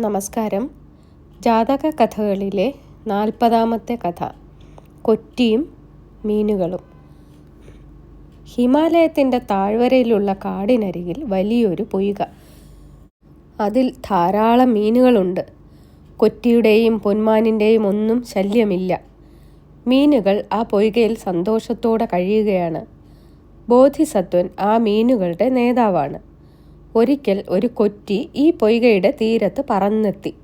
നമസ്കാരം. ജാതക കഥകളിലെ നാൽപ്പതാമത്തെ കഥ. കൊറ്റിയും മീനുകളും. ഹിമാലയത്തിന്റെ താഴ്വരയിലുള്ള കാടിനരികിൽ വലിയൊരു പൊയ്ക. അതിൽ ധാരാളം മീനുകളുണ്ട്. കൊറ്റിയുടെയും പൊന്മാനിന്റെയും ഒന്നും ശല്യമില്ല. മീനുകൾ ആ പൊയ്കയിൽ സന്തോഷത്തോടെ കഴിയുകയാണ്. ബോധിസത്വൻ ആ മീനുകളുടെ നേതാവാണ്. ഒരിക്കൽ ഒരു കൊറ്റി ഈ പൊയ്കയുടെ തീരത്ത് പറന്നെത്തി.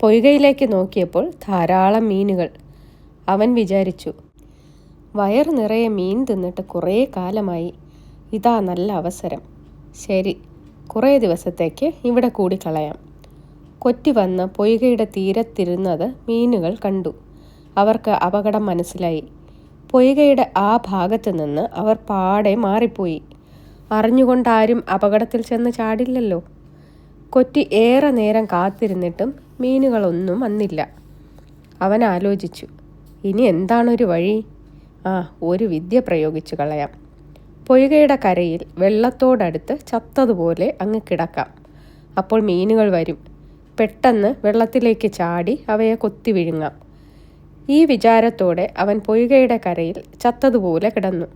പൊയ്കയിലേക്ക് നോക്കിയപ്പോൾ ധാരാളം മീനുകൾ. അവൻ വിചാരിച്ചു വയർ നിറയെ മീൻ തിന്നിട്ട് കുറേ കാലമായി. ഇതാ നല്ല അവസരം. ശരി കുറേ ദിവസത്തേക്ക് ഇവിടെ കൂടി കളയാം. കൊറ്റി വന്ന് പൊയ്കയുടെ തീരത്തിരുന്നത് മീനുകൾ കണ്ടു. അവർക്ക് അപകടം മനസ്സിലായി. പൊയ്കയുടെ ആ ഭാഗത്തു നിന്ന് അവർ പാടെ മാറിപ്പോയി. അറിഞ്ഞുകൊണ്ടാരും അപകടത്തിൽ ചെന്ന് ചാടില്ലല്ലോ. കൊറ്റി ഏറെ നേരം കാത്തിരുന്നിട്ടും മീനുകളൊന്നും വന്നില്ല. അവൻ ആലോചിച്ചു ഇനി എന്താണൊരു വഴി? ആ ഒരു വിദ്യ പ്രയോഗിച്ചു കളയാം. പൊയ്കയുടെ കരയിൽ വെള്ളത്തോടടുത്ത് ചത്തതുപോലെ അങ്ങ് കിടക്കാം. അപ്പോൾ മീനുകൾ വരും. പെട്ടെന്ന് വെള്ളത്തിലേക്ക് ചാടി അവയെ കൊത്തി വിഴുങ്ങാം. ഈ വിചാരത്തോടെ അവൻ പൊയ്കയുടെ കരയിൽ ചത്തതുപോലെ കിടന്നു.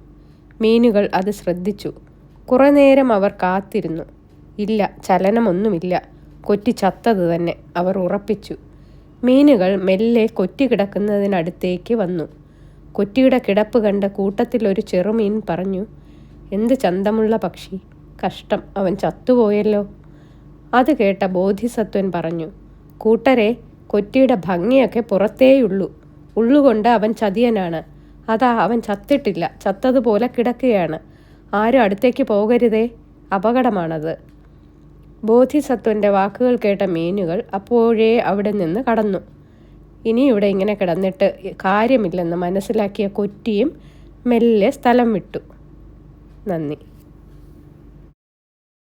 മീനുകൾ അത് ശ്രദ്ധിച്ചു. കുറേ നേരം അവർ കാത്തിരുന്നു. ഇല്ല ചലനമൊന്നുമില്ല. കൊറ്റി ചത്തത് തന്നെ അവർ ഉറപ്പിച്ചു. മീനുകൾ മെല്ലെ കൊറ്റി കിടക്കുന്നതിനടുത്തേക്ക് വന്നു. കൊറ്റിയുടെ കിടപ്പ് കണ്ട കൂട്ടത്തിലൊരു ചെറുമീൻ പറഞ്ഞു എന്ത് ചന്തമുള്ള പക്ഷി. കഷ്ടം അവൻ ചത്തുപോയല്ലോ. അത് കേട്ട ബോധിസത്വൻ പറഞ്ഞു കൂട്ടരെ കൊറ്റിയുടെ ഭംഗിയൊക്കെ പുറത്തേയുള്ളൂ. ഉള്ളുകൊണ്ട് അവൻ ചതിയനാണ്. അതാ അവൻ ചത്തിട്ടില്ല. ചത്തതുപോലെ കിടക്കുകയാണ്. ആരും അടുത്തേക്ക് പോകരുതേ. അപകടമാണത്. ബോധിസത്വന്റെ വാക്കുകൾ കേട്ട മീനുകൾ അപ്പോഴേ അവിടെ നിന്ന് കടന്നു. ഇനി ഇവിടെ ഇങ്ങനെ കിടന്നിട്ട് കാര്യമില്ലെന്ന് മനസ്സിലാക്കിയ കൊറ്റിയും മെല്ലെ സ്ഥലം വിട്ടു. നന്ദി.